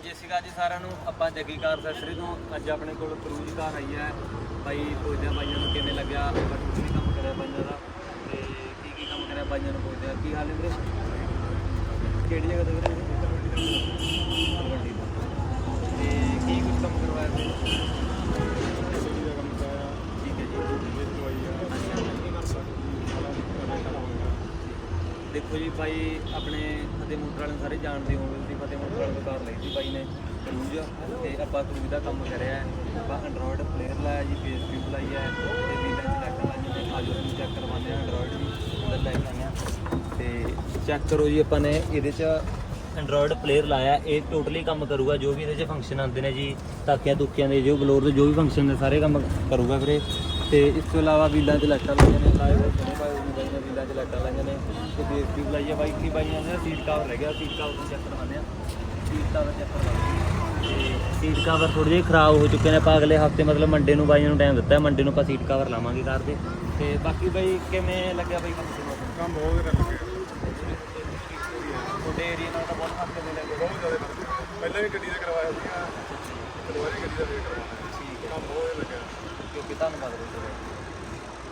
ਹਾਂਜੀ, ਅਸੀਂ ਜੀ ਸਾਰਿਆਂ ਨੂੰ ਆਪਾਂ ਜੱਗੀ ਕਾਰ ਅਸੈਸਰੀ ਤੋਂ ਅੱਜ ਆਪਣੇ ਕੋਲ ਕਰੂਜ਼ ਕਾਰ ਆਈ ਹੈ। ਬਾਈ, ਪੁੱਛਦੇ ਹਾਂ ਬਾਈਆਂ ਨੂੰ ਕਿਵੇਂ ਲੱਗਿਆ, ਆਪਾਂ ਕੀ ਕੰਮ ਕਰਿਆ ਬਾਈਆਂ ਦਾ ਤੇ ਕੀ ਕੀ ਕੰਮ ਕਰਿਆ ਬਾਈਆਂ ਨੂੰ ਪੁੱਛਦੇ ਹਾਂ ਕੀ ਹਾਲ ਹੈ ਵੀਰੇ? ਕਿਹੜੀ ਜਗ੍ਹਾ ਤੇ ਵੀਰੇ? ਦੇਖੋ ਜੀ ਬਾਈ ਆਪਣੇ ਫਤਿਹ ਮੋਟਰ ਵਾਲੇ ਨੂੰ ਸਾਰੇ ਜਾਣਦੇ ਹੋਣਗੇ, ਤੁਸੀਂ ਫਤਿਹ ਮੋਟਰ ਵਾਲੇ ਤੋਂ ਕਾਰ ਲਈ ਸੀ ਬਾਈ ਨੇ ਕਰੂਜ਼ ਤੇ ਆਪਾਂ ਕਰੂਜ਼ ਦਾ ਕੰਮ ਕਰਿਆ ਆਪਾਂ ਐਂਡਰੋਇਡ ਪਲੇਅਰ ਲਾਇਆ ਜੀ ਫੇਸ ਟਿਊਬ ਲਾਈ ਹੈ, ਤੇ ਵੀਲਾਂ ਚ ਲਾਈਟਾਂ ਲਾਈਆਂ ਨੇ ਆਜੋ ਤੁਹਾਨੂੰ ਚੈੱਕ ਕਰਵਾਉਂਦੇ ਆ ਐਂਡਰੋਇਡ ਵੀ ਅੰਦਰ ਲੈ ਕੇ ਆਏ ਤੇ ਚੈੱਕ ਕਰੋ ਜੀ ਆਪਾਂ ਨੇ, ਇਹਦੇ ਚ ਐਂਡਰੋਇਡ ਪਲੇਅਰ ਲਾਇਆ, ਇਹ ਟੋਟਲੀ ਕੰਮ ਕਰੂਗਾ, ਜੋ ਵੀ ਇਹਦੇ ਚ ਫੰਕਸ਼ਨ ਆਉਂਦੇ ਨੇ ਜੀ ਤਾਕਿਆਂ ਤੁਕਿਆਂ ਦੇ, ਜੋ ਬਲੋਰ ਦੇ, ਜੋ ਵੀ ਫੰਕਸ਼ਨ ਦੇ ਸਾਰੇ ਕੰਮ ਕਰੂਗਾ ਵੀਰੇ। ਤੇ ਇਸ ਤੋਂ ਇਲਾਵਾ ਵੀਲਾਂ 'ਚ ਲਾਈਟਾਂ ਲਾਈਆਂ ਨੇ ਹੋਏ ਸੋਹਣੇ ਹੋਏ ਨੇ ਬਾਈਆਂ ਵੀਲਾਂ 'ਚ ਲਾਈਟਾਂ ਲਾਈਆਂ ਨੇ ਤੇ ਬੇਸ ਟਿਊਬ ਲਾਈ ਹੈ ਬਾਈਕ ਦੀ ਬਾਈਆਂ ਦਾ ਸੀਟ ਕਵਰ ਰਹਿ ਗਿਆ ਸੀਟ ਕਵਰ ਨੂੰ ਚੈੱਕ ਕਰਵਾਉਂਦੇ ਆ ਸੀਟ ਕਵਰ ਚੈੱਕ ਕਰਵਾਉਂਦੇ ਸੀਟ ਕਵਰ ਥੋੜੇ ਜਿਹੇ ਖਰਾਬ ਹੋ ਚੁੱਕੇ ਨੇ ਆਪਾਂ ਅਗਲੇ ਹਫ਼ਤੇ ਮਤਲਬ ਮੰਡੇ ਨੂੰ ਬਾਈਆਂ ਨੂੰ ਟਾਈਮ ਦਿੱਤਾ ਹੈ ਮੰਡੇ ਨੂੰ ਆਪਾਂ ਸੀਟ ਕਵਰ ਲਾਵਾਂਗੇ ਕਾਰ ਦੇ ਤੇ ਬਾਕੀ ਬਾਈ ਕਿਵੇਂ ਲੱਗਿਆ ਬਾਈ ਕੰਮ ਬਹੁਤ ਵਧੀਆ ਲੱਗੇ ਤੁਹਾਡੇ ਏਰੀਆ ਨਾਲ ਤਾਂ ਬਹੁਤ ਫ਼ਰਕ ਲੱਗਿਆ ਬਹੁਤ ਜ਼ਿਆਦਾ। ਪਹਿਲਾਂ ਵੀ ਗੱਡੀ ਦਾ ਕਰਵਾਇਆ ਸੀਗਾ ਦੁਬਾਰਾ ਗੱਡੀ ਦਾ ਵੀ ਕਰਵਾਉਣਾ। ਹੈ ਠੀਕ ਹੈ। ਕੰਮ ਬਹੁਤ ਵਧੀਆ ਲੱਗਿਆ ਕਿਉਂਕਿ ਧੰਨਵਾਦ ਬਈ ਤੁਹਾਡਾ।